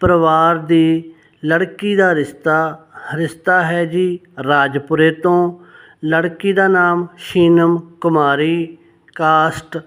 ਪਰਿਵਾਰ ਦੀ ਲੜਕੀ ਦਾ ਰਿਸ਼ਤਾ ਰਿਸ਼ਤਾ ਹੈ ਜੀ ਰਾਜਪੁਰੇ ਤੋਂ। ਲੜਕੀ ਦਾ ਨਾਮ Sheenam Kumari, caste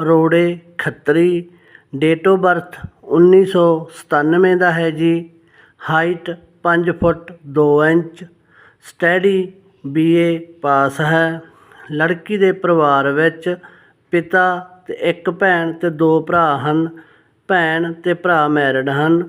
Rore Khatri. Date of birth 1997 ਦਾ ਹੈ ਜੀ। ਹਾਈਟ ਪੰਜ ਫੁੱਟ ਦੋ ਇੰਚ। ਸਟੱਡੀ ਬੀਏ ਪਾਸ ਹੈ। ਲੜਕੀ ਦੇ ਪਰਿਵਾਰ ਵਿੱਚ ਪਿਤਾ ਤੇ ਇੱਕ ਭੈਣ ਤੇ ਦੋ ਭਰਾ ਹਨ। ਭੈਣ ਤੇ ਭਰਾ ਮੈਰਿਡ ਹਨ।